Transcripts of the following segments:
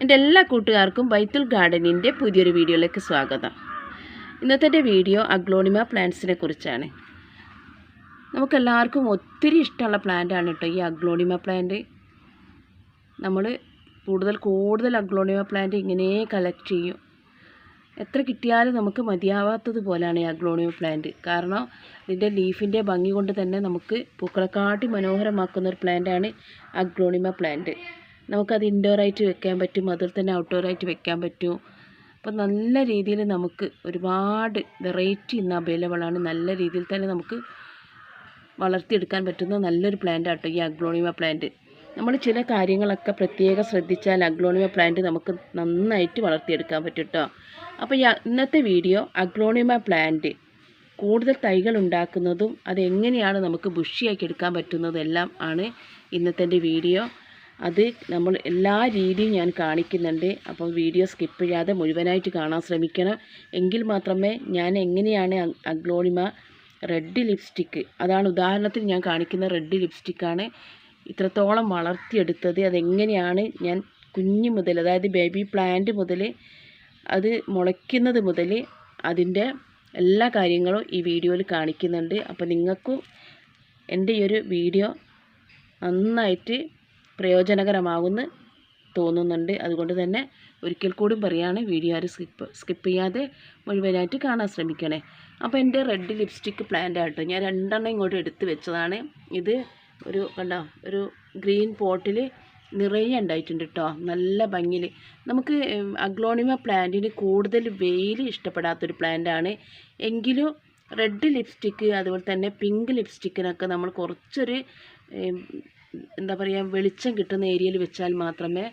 എന്റെ എല്ലാ കൂട്ടുകാർക്കും ബൈത്തുൽ ഗാർഡനിന്റെ പുതിയൊരു വീഡിയോയിലേക്ക് സ്വാഗതം. ഇന്നത്തെ വീഡിയോ അഗ്ലോണിമ പ്ലാന്റ്സിനെ കുറിച്ചാണ്. നമുക്കെല്ലാവർക്കും ഒത്തിരി ഇഷ്ടമുള്ള പ്ലാന്റാണ് കേട്ടോ ഈ അഗ്ലോണിമ പ്ലാന്റ്. നമ്മൾ കൂടുതൽ കൂടുതൽ അഗ്ലോണിമ പ്ലാന്റ് ഇങ്ങനെ കളക്ട് ചെയ്യും. എത്ര കിട്ടിയാലും നമുക്ക് മതിയാവാത്തത് പോലെയാണ് ഈ അഗ്ലോണിമ പ്ലാന്റ്. കാരണം ഇതിന്റെ ലീഫിന്റെ ഭംഗി കൊണ്ട് തന്നെ നമുക്ക് പൂക്കളെക്കാട്ടി മനോഹരമാക്കുന്ന ഒരു പ്ലാന്റാണ് അഗ്ലോണിമ പ്ലാന്റ്. നമുക്കത് ഇൻഡോറായിട്ട് വെക്കാൻ പറ്റും അതിൽ തന്നെ ഔട്ട്ഡോറായിട്ട് വെക്കാൻ പറ്റും. അപ്പോൾ നല്ല രീതിയിൽ നമുക്ക് ഒരുപാട് വെറൈറ്റി ഇന്ന് അവൈലബിൾ ആണ്. നല്ല രീതിയിൽ തന്നെ നമുക്ക് വളർത്തിയെടുക്കാൻ പറ്റുന്ന നല്ലൊരു പ്ലാന്റ് ആട്ടോ ഈ അഗ്ലോണിമ പ്ലാന്റ് നമ്മൾ ചില കാര്യങ്ങളൊക്കെ പ്രത്യേകം ശ്രദ്ധിച്ചാൽ അഗ്ലോണിമ പ്ലാന്റ് നമുക്ക് നന്നായിട്ട് വളർത്തിയെടുക്കാൻ പറ്റും കേട്ടോ അപ്പോൾ ഇന്നത്തെ വീഡിയോ അഗ്ലോണിമ പ്ലാന്റ് കൂടുതൽ തൈകൾ ഉണ്ടാക്കുന്നതും അതെങ്ങനെയാണ് നമുക്ക് ബുഷിയാക്കി എടുക്കാൻ പറ്റുന്നതും എല്ലാം ആണ് ഇന്നത്തെ വീഡിയോ അത് നമ്മൾ എല്ലാ രീതിയും ഞാൻ കാണിക്കുന്നുണ്ട്. അപ്പോൾ വീഡിയോ സ്കിപ്പ് ചെയ്യാതെ മുഴുവനായിട്ട് കാണാൻ ശ്രമിക്കണം. എങ്കിൽ മാത്രമേ ഞാൻ എങ്ങനെയാണ് അഗ്ലോണിമ റെഡ് ലിപ്സ്റ്റിക്ക് അതാണ് ഉദാഹരണത്തിന് ഞാൻ കാണിക്കുന്ന റെഡ് ലിപ്സ്റ്റിക്കാണ് ഇത്രത്തോളം വളർത്തിയെടുത്തത് അതെങ്ങനെയാണ് ഞാൻ കുഞ്ഞു മുതൽ അതായത് ബേബി പ്ലാന്റ് മുതൽ അത് മുളയ്ക്കുന്നത് മുതൽ അതിന്റെ എല്ലാ കാര്യങ്ങളും ഈ വീഡിയോയിൽ കാണിക്കുന്നുണ്ട്. അപ്പോൾ നിങ്ങൾക്കും എന്റെ ഈ ഒരു വീഡിയോ നന്നായിട്ട് പ്രയോജനകരമാകുമെന്ന് തോന്നുന്നുണ്ട്. അതുകൊണ്ട് തന്നെ ഒരിക്കൽ കൂടി പറയുകയാണ് വീഡിയോ ആരും സ്കിപ്പ് സ്കിപ്പ് ചെയ്യാതെ മുഴുവനായിട്ട് കാണാൻ ശ്രമിക്കണേ. അപ്പോൾ എന്റെ റെഡ് ലിപ്സ്റ്റിക്ക് പ്ലാന്റ് ആട്ടോ. ഞാൻ രണ്ടെണ്ണം ഇങ്ങോട്ട് എടുത്ത് വെച്ചതാണ്. ഇത് ഒരു കണ്ടോ? ഒരു ഗ്രീൻ പോട്ടിൽ നിറയെ ഉണ്ടായിട്ടുണ്ട് കേട്ടോ നല്ല ഭംഗിയിൽ നമുക്ക് അഗ്ലോണിമ പ്ലാന്റിന് കൂടുതൽ വെയിൽ ഇഷ്ടപ്പെടാത്തൊരു പ്ലാന്റാണ് എങ്കിലും റെഡ് ലിപ്സ്റ്റിക്ക് അതുപോലെ തന്നെ പിങ്ക് ലിപ്സ്റ്റിക്കിനൊക്കെ നമ്മൾ കുറച്ചൊരു എന്താ പറയുക വെളിച്ചം കിട്ടുന്ന ഏരിയയിൽ വെച്ചാൽ മാത്രമേ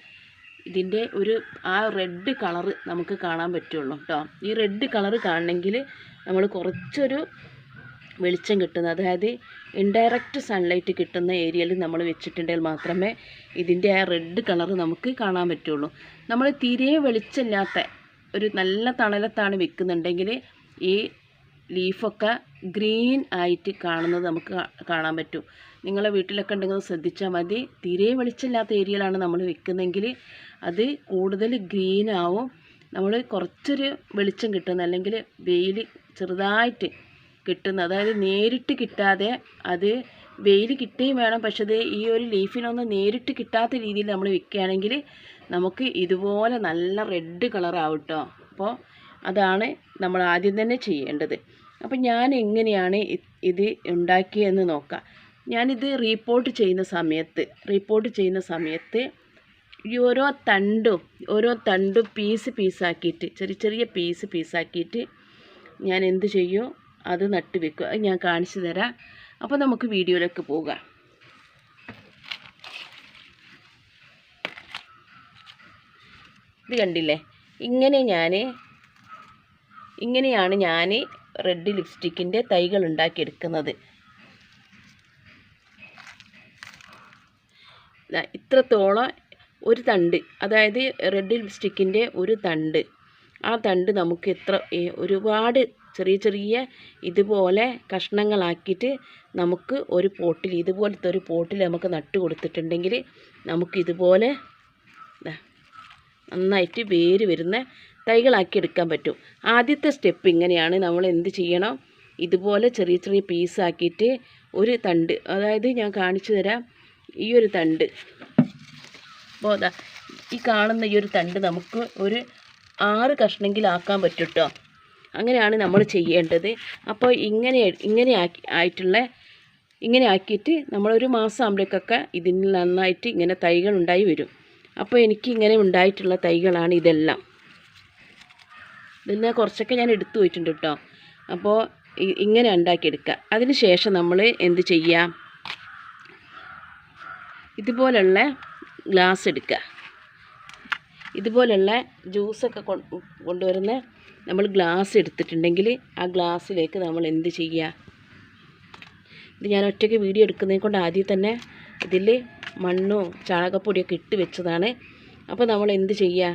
ഇതിന്റെ ഒരു ആ റെഡ് കളറ് നമുക്ക് കാണാൻ പറ്റുള്ളൂ കേട്ടോ ഈ റെഡ് കളറ് കാണണമെങ്കിൽ നമ്മൾ കുറച്ചൊരു വെളിച്ചം കിട്ടുന്ന അതായത് ഇൻഡയറക്റ്റ് സൺലൈറ്റ് കിട്ടുന്ന ഏരിയയിൽ നമ്മൾ വെച്ചിട്ടുണ്ടെങ്കിൽ മാത്രമേ ഇതിന്റെ ആ റെഡ് കളറ് നമുക്ക് കാണാൻ പറ്റുള്ളൂ. നമ്മൾ തീരെ വെളിച്ചമില്ലാത്ത ഒരു നല്ല തണലത്താണ് വെക്കുന്നുണ്ടെങ്കിൽ ഈ ലീഫൊക്കെ ഗ്രീൻ ആയിട്ട് കാണുന്നത് നമുക്ക് കാണാൻ പറ്റും. നിങ്ങളെ വീട്ടിലൊക്കെ ഉണ്ടെങ്കിൽ ശ്രദ്ധിച്ചാൽ മതി. തീരെ വെളിച്ചമില്ലാത്ത ഏരിയയിലാണ് നമ്മൾ വെക്കുന്നതെങ്കിൽ അത് കൂടുതൽ ഗ്രീൻ ആവും. നമ്മൾ കുറച്ചൊരു വെളിച്ചം കിട്ടുന്ന അല്ലെങ്കിൽ വെയിൽ ചെറുതായിട്ട് കിട്ടുന്ന അതായത് നേരിട്ട് കിട്ടാതെ അത് വെയിൽ കിട്ടുകയും വേണം. പക്ഷേ അത് ഈ ഒരു ലീഫിനൊന്നും നേരിട്ട് കിട്ടാത്ത രീതിയിൽ നമ്മൾ വെക്കുകയാണെങ്കിൽ നമുക്ക് ഇതുപോലെ നല്ല റെഡ് കളറാവും കേട്ടോ. അപ്പോൾ അതാണ് നമ്മൾ ആദ്യം തന്നെ ചെയ്യേണ്ടത്. അപ്പം ഞാൻ എങ്ങനെയാണ് ഇത് ഉണ്ടാക്കിയതെന്ന് നോക്കാം. ഞാനിത് റീപ്പോർട്ട് ചെയ്യുന്ന സമയത്ത് റീപ്പോർട്ട് ചെയ്യുന്ന സമയത്ത് ഈ ഓരോ തണ്ടും ഓരോ തണ്ടും പീസ് പീസാക്കിയിട്ട് ചെറിയ ചെറിയ പീസ് പീസാക്കിയിട്ട് ഞാൻ എന്ത് ചെയ്യും? അത് നട്ട് വെക്കും. അത് ഞാൻ കാണിച്ചു തരാം. അപ്പോൾ നമുക്ക് വീഡിയോയിലേക്ക് പോകാം. ഇത് കണ്ടില്ലേ? ഇങ്ങനെ ഞാൻ ഇങ്ങനെയാണ് ഞാൻ റെഡ് ലിപ്സ്റ്റിക്കിന്റെ തൈകൾ ഉണ്ടാക്കിയെടുക്കുന്നത്. ഇത്രത്തോളം ഒരു തണ്ട് അതായത് റെഡ് ലിപ്സ്റ്റിക്കിന്റെ ഒരു തണ്ട്. ആ തണ്ട് നമുക്ക് എത്ര ഒരുപാട് ചെറിയ ചെറിയ ഇതുപോലെ കഷ്ണങ്ങളാക്കിയിട്ട് നമുക്ക് ഒരു പോട്ടിൽ ഇതുപോലത്തെ ഒരു പോട്ടിൽ നമുക്ക് നട്ട് കൊടുത്തിട്ടുണ്ടെങ്കിൽ നമുക്ക് ഇതുപോലെ നന്നായിട്ട് വേര് വരുന്ന തൈകളാക്കി എടുക്കാൻ പറ്റും. ആദ്യത്തെ സ്റ്റെപ്പ് ഇങ്ങനെയാണ്. നമ്മൾ എന്ത് ചെയ്യണം? ഇതുപോലെ ചെറിയ ചെറിയ പീസാക്കിയിട്ട് ഒരു തണ്ട് അതായത് ഞാൻ കാണിച്ചു തരാം ഈ ഒരു തണ്ട്. അപ്പോൾ ഈ കാണുന്ന ഈ ഒരു തണ്ട് നമുക്ക് ഒരു ആറ് കഷ്ണമെങ്കിലാക്കാൻ പറ്റും കേട്ടോ അങ്ങനെയാണ് നമ്മൾ ചെയ്യേണ്ടത്. അപ്പോൾ ഇങ്ങനെ ഇങ്ങനെ ആക്കി ആയിട്ടുള്ള ഇങ്ങനെ ആക്കിയിട്ട് നമ്മളൊരു മാസം ആകുമ്പോഴേക്കൊക്കെ ഇതിന് നന്നായിട്ട് ഇങ്ങനെ തൈകൾ ഉണ്ടായി വരും. അപ്പോൾ എനിക്ക് ഇങ്ങനെ ഉണ്ടായിട്ടുള്ള തൈകളാണ് ഇതെല്ലാം. ഇതിൽ കുറച്ചൊക്കെ ഞാൻ എടുത്തു പോയിട്ടുണ്ട് കേട്ടോ. അപ്പോൾ ഇങ്ങനെ ഉണ്ടാക്കിയെടുക്കുക അതിന് ശേഷം നമ്മൾ എന്ത് ചെയ്യാം? ഇതുപോലുള്ള ഗ്ലാസ് എടുക്കുക ഇതുപോലുള്ള ജ്യൂസൊക്കെ കൊണ്ടുവരുന്ന നമ്മൾ ഗ്ലാസ് എടുത്തിട്ടുണ്ടെങ്കിൽ ആ ഗ്ലാസ്സിലേക്ക് നമ്മൾ എന്ത് ചെയ്യുക ഇത് ഞാൻ ഒറ്റയ്ക്ക് വീഡിയോ എടുക്കുന്നതിനെ കൊണ്ട് ആദ്യം തന്നെ ഇതിൽ മണ്ണും ചാണകപ്പൊടിയൊക്കെ ഇട്ട് വെച്ചതാണ്. അപ്പോൾ നമ്മൾ എന്ത് ചെയ്യുക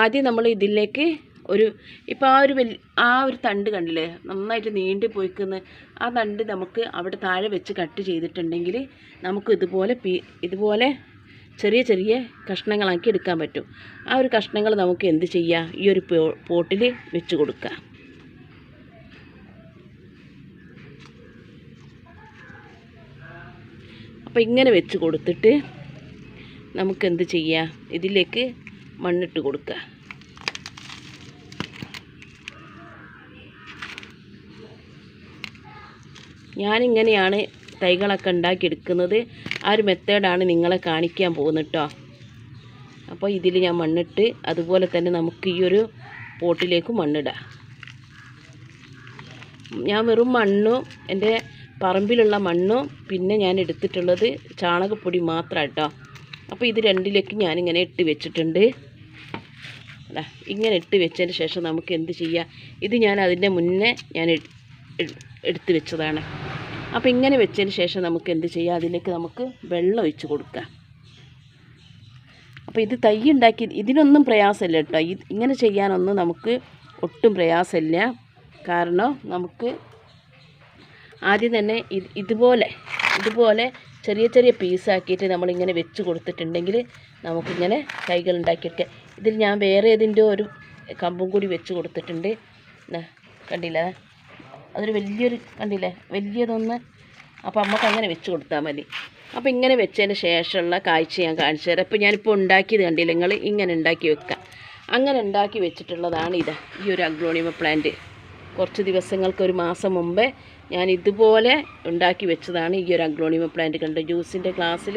ആദ്യം നമ്മൾ ഇതിലേക്ക് ഒരു ഇപ്പോൾ ആ ഒരു വലിയ ആ ഒരു തണ്ട് കണ്ടില്ലേ? നന്നായിട്ട് നീണ്ടു പോയിക്കുന്ന. ആ തണ്ട് നമുക്ക് അവിടെ താഴെ വെച്ച് കട്ട് ചെയ്തിട്ടുണ്ടെങ്കിൽ നമുക്ക് ഇതുപോലെ പീ ഇതുപോലെ ചെറിയ ചെറിയ കഷ്ണങ്ങളാക്കി എടുക്കാൻ പറ്റും. ആ ഒരു കഷ്ണങ്ങൾ നമുക്ക് എന്ത് ചെയ്യാം? ഈ ഒരു പോട്ടിൽ വെച്ച് കൊടുക്കുക അപ്പോൾ ഇങ്ങനെ വെച്ച് കൊടുത്തിട്ട് നമുക്ക് എന്ത് ചെയ്യാം? ഇതിലേക്ക് മണ്ണിട്ട് കൊടുക്കുക ഞാനിങ്ങനെയാണ് തൈകളൊക്കെ ഉണ്ടാക്കിയെടുക്കുന്നത്. ആ ഒരു മെത്തേഡാണ് നിങ്ങളെ കാണിക്കാൻ പോകുന്നത് കേട്ടോ അപ്പോൾ ഇതിൽ ഞാൻ മണ്ണിട്ട് അതുപോലെ തന്നെ നമുക്ക് ഈ ഒരു പോട്ടിലേക്ക് മണ്ണിടാം. ഞാൻ വെറും മണ്ണും എന്റെ പറമ്പിലുള്ള മണ്ണും പിന്നെ ഞാൻ എടുത്തിട്ടുള്ളത് ചാണകപ്പൊടി മാത്രം കേട്ടോ അപ്പോൾ ഇത് രണ്ടിലേക്ക് ഞാനിങ്ങനെ ഇട്ട് വെച്ചിട്ടുണ്ട്. അല്ല ഇങ്ങനെ ഇട്ട് വെച്ചതിന് ശേഷം നമുക്ക് എന്ത് ചെയ്യാം? ഇത് ഞാൻ അതിന്റെ മുന്നേ ഞാൻ എട്- എട്- എടുത്ത് വെച്ചതാണ്. അപ്പോൾ ഇങ്ങനെ വെച്ചതിന് ശേഷം നമുക്ക് എന്ത് ചെയ്യാം? അതിലേക്ക് നമുക്ക് വെള്ളം ഒഴിച്ച് കൊടുക്കാം. അപ്പോൾ ഇത് തൈ ഉണ്ടാക്കി ഇതിനൊന്നും പ്രയാസമില്ല കേട്ടോ. ഇങ്ങനെ ചെയ്യാനൊന്നും നമുക്ക് ഒട്ടും പ്രയാസമില്ല. കാരണം നമുക്ക് ആദ്യം തന്നെ ഇത് ഇതുപോലെ ഇതുപോലെ ചെറിയ ചെറിയ പീസാക്കിയിട്ട് നമ്മളിങ്ങനെ വെച്ച് കൊടുത്തിട്ടുണ്ടെങ്കിൽ നമുക്കിങ്ങനെ തൈകൾ ഉണ്ടാക്കിയെടുക്കാം. ഇതിൽ ഞാൻ വേറെ ഏതിന്റെ ഒരു കമ്പും കൂടി വെച്ച് കൊടുത്തിട്ടുണ്ട്. കണ്ടില്ലേ? അതൊരു വലിയൊരു കണ്ടില്ലേ? വലിയതൊന്ന് അപ്പോൾ നമുക്ക് അങ്ങനെ വെച്ച് കൊടുത്താൽ മതി. അപ്പോൾ ഇങ്ങനെ വെച്ചതിന് ശേഷമുള്ള കാഴ്ച ഞാൻ കാണിച്ചു തരാം. ഇപ്പോൾ ഞാനിപ്പോൾ ഉണ്ടാക്കിയത് കണ്ടില്ല? നിങ്ങൾ ഇങ്ങനെ ഉണ്ടാക്കി വെക്കാം. അങ്ങനെ ഉണ്ടാക്കി വെച്ചിട്ടുള്ളതാണ് ഇത്. ഈ ഒരു അഗ്ലോണിമ പ്ലാന്റ് കുറച്ച് ദിവസങ്ങൾക്ക് ഒരു മാസം മുമ്പേ ഞാൻ ഇതുപോലെ ഉണ്ടാക്കി വെച്ചതാണ് ഈ ഒരു അഗ്ലോണിമ പ്ലാന്റ് കണ്ട്? ജ്യൂസിന്റെ ക്ലാസ്സിൽ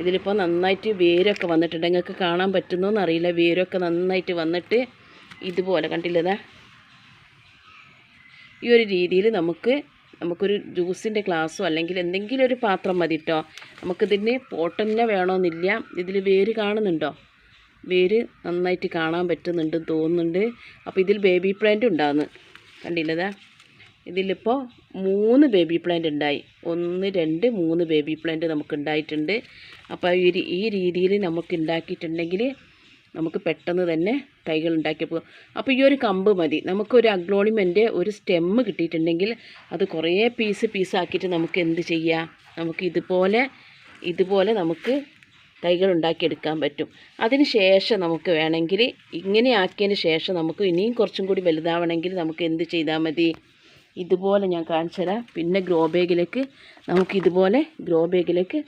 ഇതിലിപ്പോൾ നന്നായിട്ട് വേരൊക്കെ വന്നിട്ടുണ്ട്. നിങ്ങൾക്ക് കാണാൻ പറ്റുന്നോ എന്നറിയില്ല. വേരൊക്കെ നന്നായിട്ട് വന്നിട്ട് ഇതുപോലെ കണ്ടില്ലതാ ഈ ഒരു രീതിയിൽ നമുക്ക് നമുക്കൊരു ജ്യൂസിന്റെ ഗ്ലാസ്സോ അല്ലെങ്കിൽ എന്തെങ്കിലും ഒരു പാത്രം മതി കേട്ടോ നമുക്കിതിന് പോട്ടന്നെ വേണമെന്നില്ല ഇതിൽ വേര് കാണുന്നുണ്ടോ? വേര് നന്നായിട്ട് കാണാൻ പറ്റുന്നുണ്ട് തോന്നുന്നുണ്ട്. അപ്പോൾ ഇതിൽ ബേബി പ്ലാന്റ് ഉണ്ടാകുന്നു കണ്ടില്ലതാ? ഇതിലിപ്പോൾ മൂന്ന് ബേബി പ്ലാന്റ് ഉണ്ടായി. ഒന്ന് രണ്ട് മൂന്ന് ബേബി പ്ലാന്റ് നമുക്ക് ഉണ്ടായിട്ടുണ്ട് അപ്പോൾ ഈ രീതിയിൽ നമുക്ക് ഉണ്ടാക്കിയിട്ടുണ്ടെങ്കിൽ നമുക്ക് പെട്ടെന്ന് തന്നെ തൈകൾ ഉണ്ടാക്കി പോകും അപ്പോൾ ഈ ഒരു കമ്പ് മതി. നമുക്കൊരു അഗ്ലോണിമെന്റെ ഒരു സ്റ്റെമ്മ് കിട്ടിയിട്ടുണ്ടെങ്കിൽ അത് കുറേ പീസ് പീസാക്കിയിട്ട് നമുക്ക് എന്ത് ചെയ്യാം? നമുക്ക് ഇതുപോലെ ഇതുപോലെ നമുക്ക് തൈകൾ ഉണ്ടാക്കിയെടുക്കാൻ പറ്റും. അതിന് ശേഷം നമുക്ക് വേണമെങ്കിൽ ഇങ്ങനെ ആക്കിയതിന് ശേഷം നമുക്ക് ഇനിയും കുറച്ചും കൂടി വലുതാവണമെങ്കിൽ നമുക്ക് എന്ത് ചെയ്താൽ മതി? ഇതുപോലെ ഞാൻ കാണിച്ചു തരാം. പിന്നെ ഗ്രോ ബാഗിലേക്ക് നമുക്ക് ഇതുപോലെ ഗ്രോ ബാഗിലേക്ക്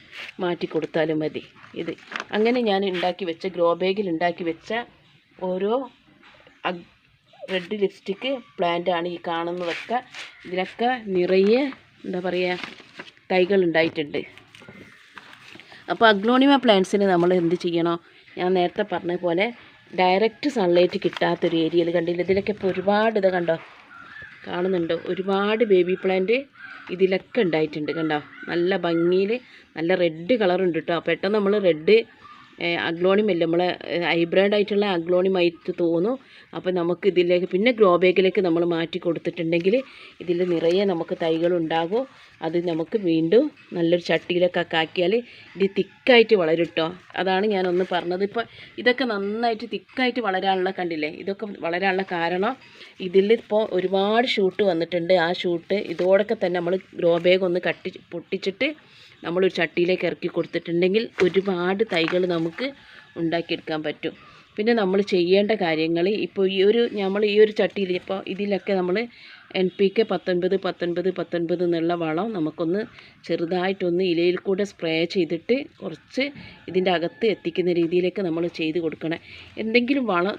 മാറ്റി കൊടുത്താലും മതി. ഇത് അങ്ങനെ ഞാൻ ഉണ്ടാക്കി വെച്ച ഗ്രോ ബാഗിൽ ഉണ്ടാക്കി വെച്ച ഓരോ റെഡ് ലിപ്സ്റ്റിക്ക് പ്ലാന്റ് ആണ് ഈ കാണുന്നതൊക്കെ. ഇതിലൊക്കെ നിറയെ എന്താ പറയുക തൈകൾ ഉണ്ടായിട്ടുണ്ട്. അപ്പോൾ അഗ്ലോണിമ പ്ലാന്റ്സിന് നമ്മൾ എന്ത് ചെയ്യണോ ഞാൻ നേരത്തെ പറഞ്ഞ പോലെ ഡയറക്റ്റ് സൺലൈറ്റ് കിട്ടാത്തൊരു ഏരിയയിൽ കണ്ടില്ല? ഇതിലൊക്കെ ഇപ്പോൾ ഒരുപാട് ഇത് കണ്ടോ? കാണുന്നുണ്ടോ. ഒരുപാട് ബേബി പ്ലാന്റ് ഇതിലൊക്കെ ഉണ്ടായിട്ടുണ്ട് കണ്ടോ? നല്ല ഭംഗിയിൽ നല്ല റെഡ് കളറുണ്ട് കേട്ടോ പെട്ടെന്ന് നമ്മൾ റെഡ് അഗ്ലോണിമല്ല നമ്മളെ ഹൈബ്രിഡ് ആയിട്ടുള്ള അഗ്ലോണിമായിട്ട് തോന്നും. അപ്പോൾ നമുക്ക് ഇതിലേക്ക് പിന്നെ ഗ്രോ ബാഗിലേക്ക് നമ്മൾ മാറ്റി കൊടുത്തിട്ടുണ്ടെങ്കിൽ ഇതിൽ നിറയെ നമുക്ക് തൈകൾ ഉണ്ടാകും. അത് നമുക്ക് വീണ്ടും നല്ലൊരു ചട്ടിയിലൊക്കെ ആക്കിയാൽ ഇത് തിക്കായിട്ട് വളരും കേട്ടോ അതാണ് ഞാനൊന്ന് പറഞ്ഞത്. ഇപ്പോൾ ഇതൊക്കെ നന്നായിട്ട് തിക്കായിട്ട് വളരാനുള്ള കണ്ടില്ലേ? ഇതൊക്കെ വളരാനുള്ള കാരണം ഇതിൽ ഇപ്പോൾ ഒരുപാട് ഷൂട്ട് വന്നിട്ടുണ്ട്. ആ ഷൂട്ട് ഇതോടൊക്കെ തന്നെ നമ്മൾ ഗ്രോ ബാഗ് ഒന്ന് കട്ടി പൊട്ടിച്ചിട്ട് നമ്മളൊരു ചട്ടിയിലേക്ക് ഇറക്കി കൊടുത്തിട്ടുണ്ടെങ്കിൽ ഒരുപാട് തൈകൾ നമുക്ക് ഉണ്ടാക്കിയെടുക്കാൻ പറ്റും. പിന്നെ നമ്മൾ ചെയ്യേണ്ട കാര്യങ്ങൾ ഇപ്പോൾ ഈ ഒരു നമ്മൾ ഈ ഒരു ചട്ടിയിൽ ഇപ്പോൾ ഇതിലൊക്കെ നമ്മൾ എൻ പി കെ പത്തൊൻപത് പത്തൊൻപത് പത്തൊൻപത് എന്നുള്ള വളം നമുക്കൊന്ന് ചെറുതായിട്ടൊന്ന് ഇലയിൽ കൂടെ സ്പ്രേ ചെയ്തിട്ട് കുറച്ച് ഇതിന്റെ അകത്ത് എത്തിക്കുന്ന രീതിയിലേക്ക് നമ്മൾ ചെയ്ത് കൊടുക്കണം. എന്തെങ്കിലും വളം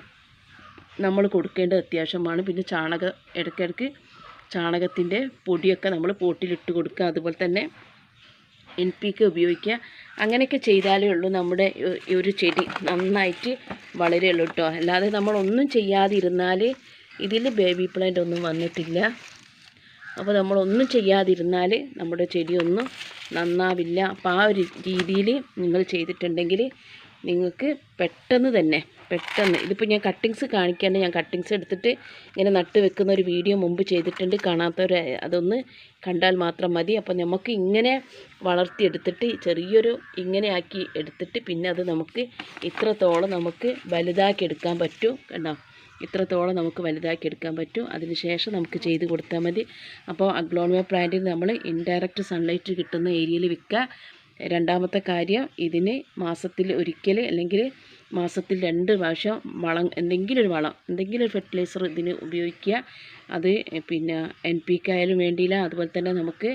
നമ്മൾ കൊടുക്കേണ്ടത് അത്യാവശ്യമാണ്. പിന്നെ ചാണകം ഇടയ്ക്കിടയ്ക്ക് ചാണകത്തിന്റെ പൊടിയൊക്കെ നമ്മൾ പോട്ടിലിട്ട് കൊടുക്കുക. അതുപോലെ തന്നെ എൻ പി കെ ഉപയോഗിക്കുക. അങ്ങനെയൊക്കെ ചെയ്താലേ ഉള്ളൂ നമ്മുടെ ഈ- ഒരു ചെടി നന്നായിട്ട് വളരുള്ളൂ കേട്ടോ. അല്ലാതെ നമ്മളൊന്നും ചെയ്യാതിരുന്നാൽ ഇതിൽ ബേബി പ്ലാന്റ് ഒന്നും വന്നിട്ടില്ല. അപ്പോൾ നമ്മളൊന്നും ചെയ്യാതിരുന്നാൽ നമ്മുടെ ചെടിയൊന്നും നന്നാവില്ല. അപ്പോൾ ആ ഒരു രീതിയിൽ നിങ്ങൾ ചെയ്തിട്ടുണ്ടെങ്കിൽ നിങ്ങൾക്ക് പെട്ടെന്ന് തന്നെ പെട്ടെന്ന്. ഇതിപ്പോൾ ഞാൻ കട്ടിങ്സ് കാണിക്കാണ്ട് ഞാൻ കട്ടിങ്സ് എടുത്തിട്ട് ഇങ്ങനെ നട്ട് വെക്കുന്ന ഒരു വീഡിയോ മുമ്പ് ചെയ്തിട്ടുണ്ട്. കാണാത്തവർ അതൊന്ന് കണ്ടാൽ മാത്രം മതി. അപ്പോൾ നമുക്ക് ഇങ്ങനെ വളർത്തിയെടുത്തിട്ട് ചെറിയൊരു ഇങ്ങനെ ആക്കി എടുത്തിട്ട് പിന്നെ അത് നമുക്ക് ഇത്രത്തോളം നമുക്ക് വലുതാക്കി എടുക്കാൻ പറ്റും കണ്ടോ? ഇത്രത്തോളം നമുക്ക് വലുതാക്കി എടുക്കാൻ പറ്റും അതിനുശേഷം നമുക്ക് ചെയ്ത് കൊടുത്താൽ മതി. അപ്പോൾ അഗ്ലോണിമ പ്ലാന്റിൽ നമ്മൾ ഇൻഡയറക്റ്റ് സൺലൈറ്റ് കിട്ടുന്ന ഏരിയയിൽ വിൽക്കുക രണ്ടാമത്തെ കാര്യം ഇതിന് മാസത്തിൽ ഒരിക്കൽ അല്ലെങ്കിൽ മാസത്തിൽ രണ്ട് പ്രാവശ്യം വളം എന്തെങ്കിലും ഒരു വളം എന്തെങ്കിലും ഒരു ഫെർട്ടിലൈസർ ഇതിന് ഉപയോഗിക്കുക. അത് പിന്നെ എൻ പി കെ ആയാലും വേണ്ടിയില്ല. അതുപോലെ തന്നെ നമുക്ക്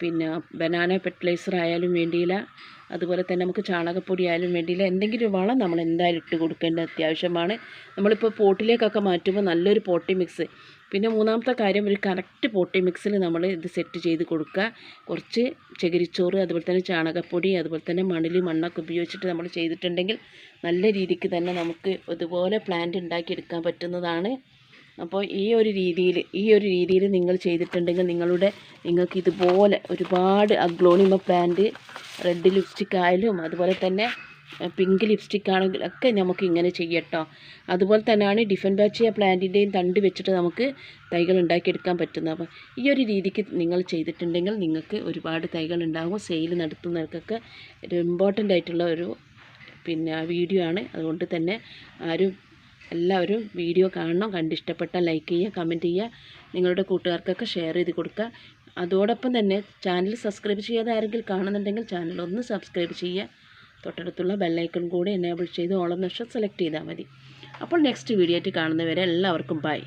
പിന്നെ ബനാന ഫെർട്ടിലൈസർ ആയാലും വേണ്ടിയില്ല. അതുപോലെ തന്നെ നമുക്ക് ചാണകപ്പൊടി ആയാലും വേണ്ടിയില്ല. എന്തെങ്കിലും വളം നമ്മൾ എന്തായാലും ഇട്ട് കൊടുക്കേണ്ടത് അത്യാവശ്യമാണ്. നമ്മളിപ്പോൾ പോട്ടിലേക്കൊക്കെ മാറ്റുമ്പോൾ നല്ലൊരു പോട്ടി മിക്സ് പിന്നെ മൂന്നാമത്തെ കാര്യം ഒരു കറക്റ്റ് പൊട്ടി മിക്സിൽ നമ്മൾ ഇത് സെറ്റ് ചെയ്ത് കൊടുക്കുക. കുറച്ച് ചകിരിച്ചോറ് അതുപോലെ തന്നെ ചാണകപ്പൊടി അതുപോലെ തന്നെ മണൽ മണ്ണൊക്കെ ഉപയോഗിച്ചിട്ട് നമ്മൾ ചെയ്തിട്ടുണ്ടെങ്കിൽ നല്ല രീതിക്ക് തന്നെ നമുക്ക് ഇതുപോലെ പ്ലാന്റ് ഉണ്ടാക്കിയെടുക്കാൻ പറ്റുന്നതാണ്. അപ്പോൾ ഈ ഒരു രീതിയിൽ ഈ ഒരു രീതിയിൽ നിങ്ങൾ ചെയ്തിട്ടുണ്ടെങ്കിൽ നിങ്ങളുടെ നിങ്ങൾക്ക് ഇതുപോലെ ഒരുപാട് അഗ്ലോണിമ പ്ലാന്റ് റെഡ് ലിപ്സ്റ്റിക് ആയാലും അതുപോലെ തന്നെ പിങ്ക് ലിപ്സ്റ്റിക് ആണെങ്കിലൊക്കെ നമുക്ക് ഇങ്ങനെ ചെയ്യട്ടോ. അതുപോലെ തന്നെയാണ് ഡിഫൻ ബാച്ചിയ പ്ലാന്റിന്റെയും തണ്ട് വെച്ചിട്ട് നമുക്ക് തൈകൾ ഉണ്ടാക്കിയെടുക്കാൻ പറ്റുന്നത്. അപ്പോൾ ഈ ഒരു രീതിക്ക് നിങ്ങൾ ചെയ്തിട്ടുണ്ടെങ്കിൽ നിങ്ങൾക്ക് ഒരുപാട് തൈകൾ ഉണ്ടാകും. സെയിൽ നടത്തുന്നവർക്കൊക്കെ ഒരു ഇമ്പോർട്ടന്റ് ആയിട്ടുള്ള ഒരു പിന്നെ വീഡിയോ ആണ്. അതുകൊണ്ട് തന്നെ ആരും എല്ലാവരും വീഡിയോ കാണണം. കണ്ടിഷ്ടപ്പെട്ട ലൈക്ക് ചെയ്യുക കമന്റ് ചെയ്യുക. നിങ്ങളുടെ കൂട്ടുകാർക്കൊക്കെ ഷെയർ ചെയ്ത് കൊടുക്കുക. അതോടൊപ്പം തന്നെ ചാനൽ സബ്സ്ക്രൈബ് ചെയ്യാതെ ആരെങ്കിലും കാണുന്നുണ്ടെങ്കിൽ ചാനൽ ഒന്ന് സബ്സ്ക്രൈബ് ചെയ്യുക. തൊട്ടടുത്തുള്ള ബെല്ലൈക്കൺ കൂടി എനേബിൾ ചെയ്ത് ഓളം നഷ്ടം സെലക്ട് ചെയ്താൽ മതി. അപ്പോൾ നെക്സ്റ്റ് വീഡിയോ ആയിട്ട് കാണുന്നവരെ എല്ലാവർക്കും ബൈ